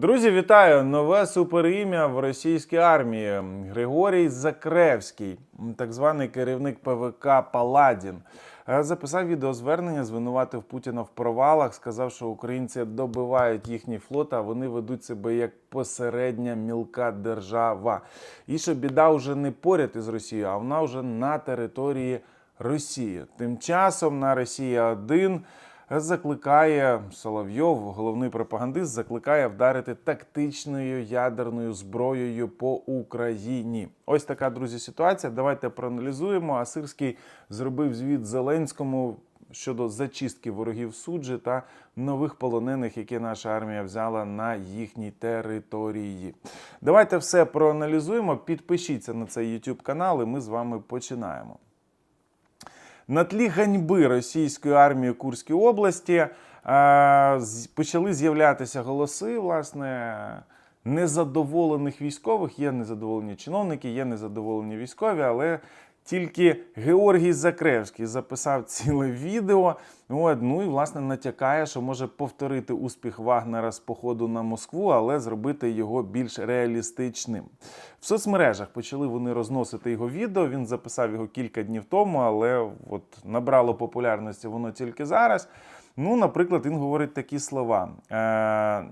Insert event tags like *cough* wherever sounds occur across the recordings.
Друзі, вітаю! Нове суперім'я в російській армії. Григорій Закревський, так званий керівник ПВК Паладін, е, записав відеозвернення, звинуватив Путіна в провалах, сказав, що українці добивають їхній флот, а вони ведуть себе як посередня мілка держава. І що біда вже не поряд із Росією, а вона вже на території Росії. Тим часом на Росія 1 закликає Соловйов, головний пропагандист, закликає вдарити тактичною ядерною зброєю по Україні. Ось така друзі ситуація. Давайте проаналізуємо. А Сирський зробив звіт Зеленському. Щодо зачистки ворогів суджі та нових полонених, які наша армія взяла на їхній території. Давайте все проаналізуємо. Підпишіться на цей YouTube канал, і ми з вами починаємо. На тлі ганьби російської армії Курській області е, почали з'являтися голоси, власне, незадоволених військових. Є незадоволені чиновники, є незадоволені військові, але тільки Георгій Закревський записав ціле відео. От, ну і власне натякає, що може повторити успіх Вагнера з походу на Москву, але зробити його більш реалістичним. В соцмережах почали вони розносити його відео. Він записав його кілька днів тому, але от набрало популярності воно тільки зараз. Ну, наприклад, він говорить такі слова: е,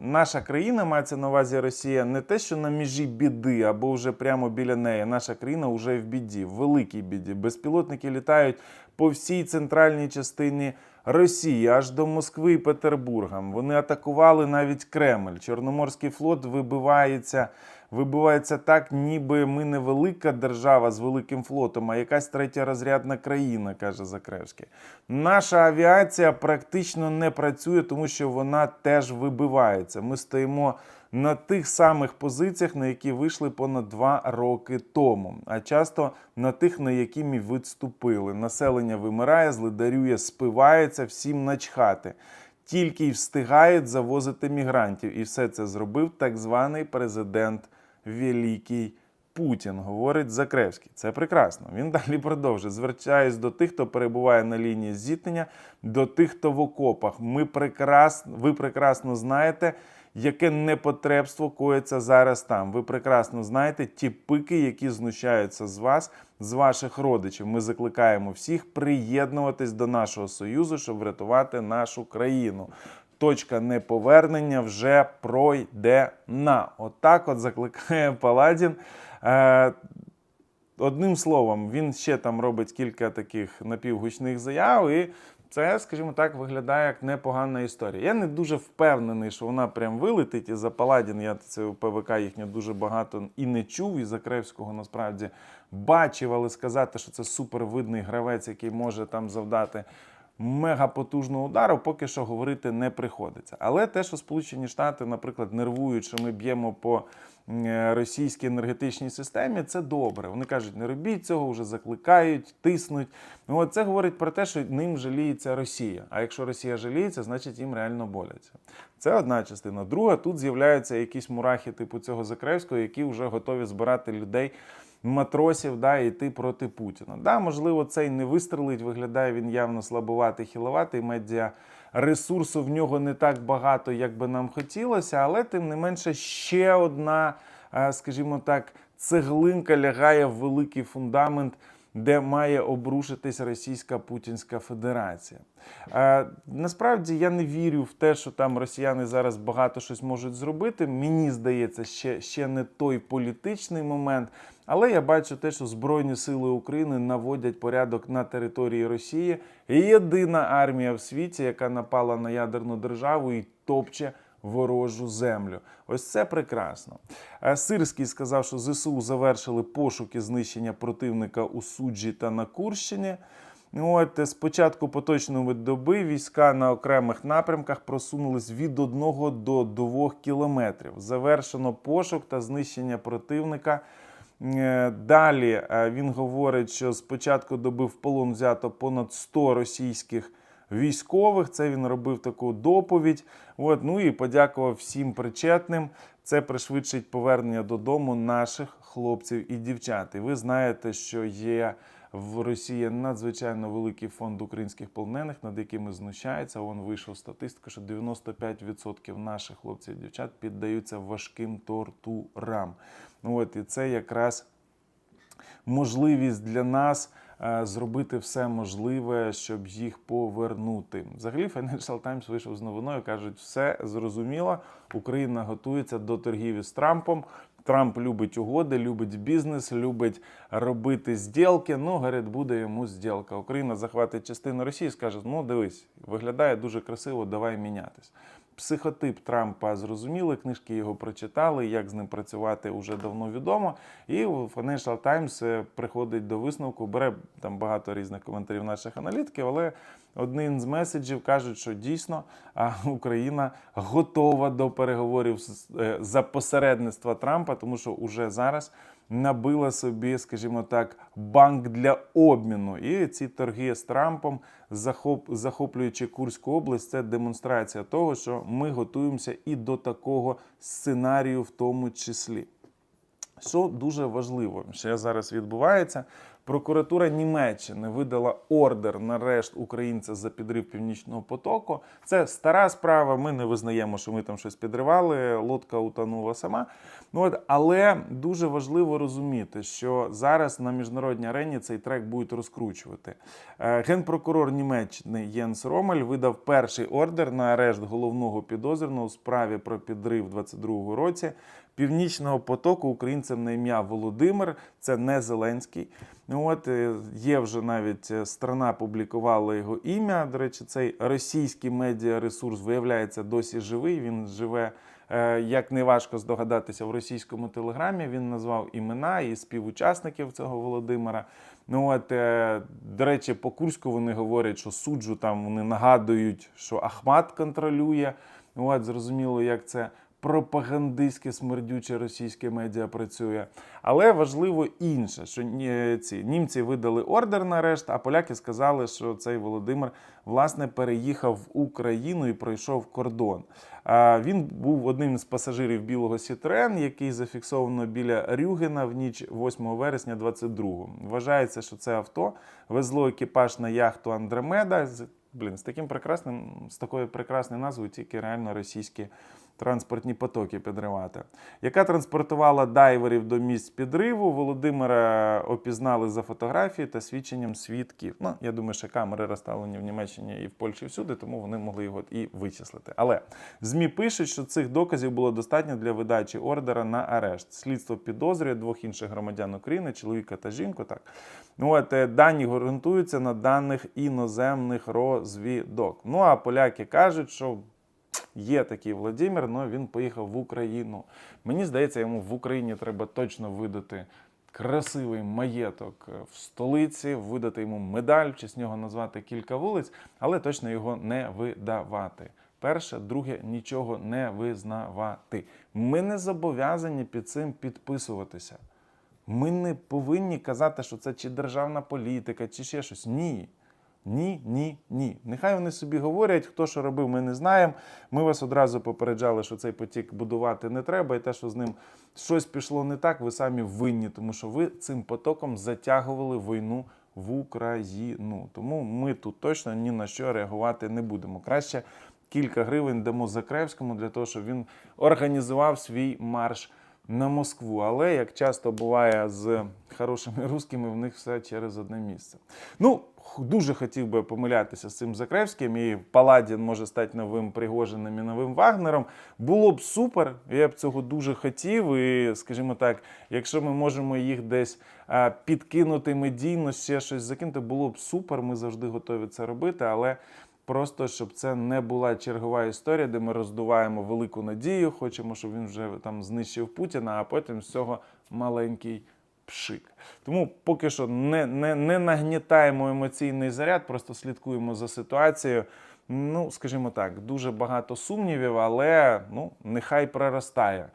наша країна мається на увазі Росія не те, що на межі біди або вже прямо біля неї. Наша країна вже в біді, в великій біді. Безпілотники літають по всій центральній частині Росії, аж до Москви і Петербурга. Вони атакували навіть Кремль. Чорноморський флот вибивається. Вибивається так, ніби ми не велика держава з великим флотом, а якась третя розрядна країна, каже Закревський. Наша авіація практично не працює, тому що вона теж вибивається. Ми стоїмо на тих самих позиціях, на які вийшли понад два роки тому, а часто на тих, на які ми відступили. Населення вимирає, злидарює, спивається, всім начхати тільки й встигають завозити мігрантів. І все це зробив так званий президент Великий Путін, говорить Закревський. Це прекрасно. Він далі продовжує. Звертаюсь до тих, хто перебуває на лінії зіткнення, до тих, хто в окопах. Ми прекрасно, ви прекрасно знаєте. Яке непотребство коїться зараз там? Ви прекрасно знаєте ті пики, які знущаються з вас, з ваших родичів. Ми закликаємо всіх приєднуватись до нашого союзу, щоб врятувати нашу країну. Точка неповернення вже пройдена. Отак, от закликає Паладін. Е, Одним словом, він ще там робить кілька таких напівгучних заяв, і це, скажімо так, виглядає як непогана історія. Я не дуже впевнений, що вона прям вилетить. І за Паладін я це у ПВК їхнє дуже багато і не чув. І Закревського насправді бачив, але сказати, що це супервидний гравець, який може там завдати мегапотужного удару, поки що говорити не приходиться. Але те, що Сполучені Штати, наприклад, нервують, що ми б'ємо по е, російській енергетичній системі, це добре. Вони кажуть, не робіть цього, вже закликають, тиснуть. Ну, от це говорить про те, що ним жаліється Росія. А якщо Росія жаліється, значить їм реально боляться. Це одна частина. Друга, тут з'являються якісь мурахи типу цього Закревського, які вже готові збирати людей матросів да, йти проти Путіна. Да, можливо, цей не вистрелить, виглядає він явно слабуватий, хіловатий. Медіа ресурсу в нього не так багато, як би нам хотілося, але тим не менше ще одна, е, скажімо так, цеглинка лягає в великий фундамент. Де має обрушитись Російська Путінська Федерація. Е, насправді я не вірю в те, що там росіяни зараз багато щось можуть зробити. Мені здається, ще, ще не той політичний момент. Але я бачу те, що Збройні Сили України наводять порядок на території Росії. Єдина армія в світі, яка напала на ядерну державу і топче ворожу землю. Ось це прекрасно. Е, Сирський сказав, що ЗСУ завершили пошуки знищення противника у суджі та на Курщині. От з початку поточної доби війська на окремих напрямках просунулись від 1 до 2 кілометрів. Завершено пошук та знищення противника. Е, Далі е, він говорить, що з початку доби в полон взято понад 100 російських військових. Це він робив таку доповідь. От, ну і подякував всім причетним. Це пришвидшить повернення додому наших хлопців і дівчат. І ви знаєте, що є В Росії надзвичайно великий фонд українських полонених, над якими знущається. Вон вийшов статистика, що 95% наших хлопців і дівчат піддаються важким тортурам. Ну от і це якраз можливість для нас е, зробити все можливе, щоб їх повернути. Взагалі, Financial Times вийшов з новиною. кажуть, все зрозуміло. Україна готується до торгів із Трампом. Трамп любить угоди, любить бізнес, любить робити зділки. Ну, говорить, буде йому зділка. Україна захватить частину Росії, і скаже: ну дивись, виглядає дуже красиво, давай мінятись. Психотип Трампа зрозуміли, книжки його прочитали, як з ним працювати вже давно відомо. І Financial Times е, приходить до висновку, бере там багато різних коментарів наших аналітиків, але один з меседжів кажуть, що дійсно Україна готова до переговорів е, за посередництва Трампа, тому що уже зараз набила собі, скажімо так, банк для обміну. І ці торги з Трампом, захоп, захоплюючи Курську область, це демонстрація того, що ми готуємося і до такого сценарію, в тому числі. Що дуже важливо, що зараз відбувається. Прокуратура Німеччини видала ордер на арешт українця за підрив північного потоку. Це стара справа. Ми не визнаємо, що ми там щось підривали. Лодка утонула сама. Ну от, але дуже важливо розуміти, що зараз на міжнародній арені цей трек будуть розкручувати. Е, Генпрокурор Німеччини Єнс Ромель видав перший ордер на арешт головного підозрюваного у справі про підрив у 22-му році. Північного потоку українцем на ім'я Володимир, це не Зеленський. Ну От е, є вже навіть е, страна публікувала його ім'я. До речі, цей російський медіаресурс виявляється досі живий. Він живе, е, як не важко здогадатися, в російському телеграмі. Він назвав імена і співучасників цього Володимира. Ну от, до речі, по Курську вони говорять, що суджу там вони нагадують, що Ахмат контролює. Ну, От, зрозуміло, як це пропагандистське смердюче російське медіа працює. Але важливо інше, що ці німці видали ордер на арешт, а поляки сказали, що цей Володимир власне переїхав в Україну і пройшов кордон. Він був одним з пасажирів білого Сітрен, який зафіксовано біля Рюгена в ніч 8 вересня 22-го. Вважається, що це авто везло екіпаж на яхту Андромеда. Блін, з таким прекрасним, з такою прекрасною назвою тільки реально російські транспортні потоки підривати, яка транспортувала дайверів до місць підриву. Володимира опізнали за фотографії та свідченням свідків. Ну, я думаю, що камери розставлені в Німеччині і в Польщі всюди, тому вони могли його і вичислити. Але ЗМІ пишуть, що цих доказів було достатньо для видачі ордера на арешт. Слідство підозрює двох інших громадян України, чоловіка та жінку. Так ну от е, дані ґрунтуються на даних іноземних розвідок. Ну а поляки кажуть, що Є такий Владимир, але він поїхав в Україну. Мені здається, йому в Україні треба точно видати красивий маєток в столиці, видати йому медаль, в честь нього назвати кілька вулиць, але точно його не видавати. Перше, друге, нічого не визнавати. Ми не зобов'язані під цим підписуватися. Ми не повинні казати, що це чи державна політика, чи ще щось. Ні. Ні, ні, ні. Нехай вони собі говорять, хто що робив, ми не знаємо. Ми вас одразу попереджали, що цей потік будувати не треба, і те, що з ним щось пішло не так, ви самі винні, тому що ви цим потоком затягували війну в Україну. Тому ми тут точно ні на що реагувати не будемо. Краще кілька гривень дамо Закревському для того, щоб він організував свій марш на Москву. Але як часто буває з хорошими русскими, в них все через одне місце. Ну, дуже хотів би помилятися з цим Закревським, і Паладін може стати новим Пригожиним і новим Вагнером. Було б супер, я б цього дуже хотів. І, скажімо так, якщо ми можемо їх десь підкинути медійно, ще щось закинути, було б супер. Ми завжди готові це робити, але. Просто щоб це не була чергова історія, де ми роздуваємо велику надію, хочемо, щоб він вже там знищив Путіна, а потім з цього маленький пшик. Тому поки що не, не, не нагнітаємо емоційний заряд, просто слідкуємо за ситуацією. Ну, скажімо так, дуже багато сумнівів, але ну, нехай проростає.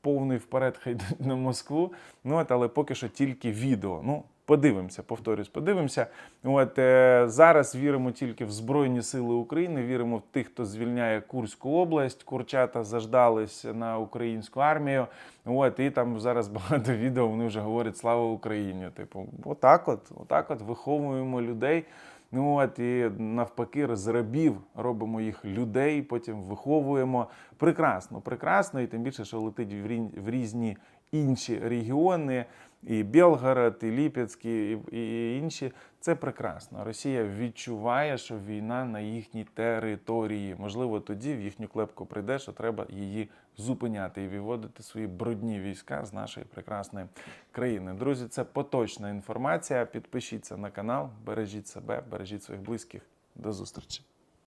Повний вперед хай на Москву. Ну, от, але поки що тільки відео. Ну, Подивимося, повторюсь, подивимося. От е, зараз віримо тільки в Збройні Сили України, віримо в тих, хто звільняє Курську область. Курчата заждались на українську армію. От і там зараз *laughs* багато відео. Вони вже говорять Слава Україні. Типу, отак, от, отак, от виховуємо людей. Ну от і навпаки, з рабів робимо їх людей, потім виховуємо. Прекрасно, прекрасно, і тим більше, що летить в різні інші регіони, і Белгород, і Ліпецький, і, і інші. Це прекрасно. Росія відчуває, що війна на їхній території. Можливо, тоді в їхню клепку прийде, що треба її зупиняти і виводити свої брудні війська з нашої прекрасної країни. Друзі, це поточна інформація. Підпишіться на канал, бережіть себе, бережіть своїх близьких. До зустрічі.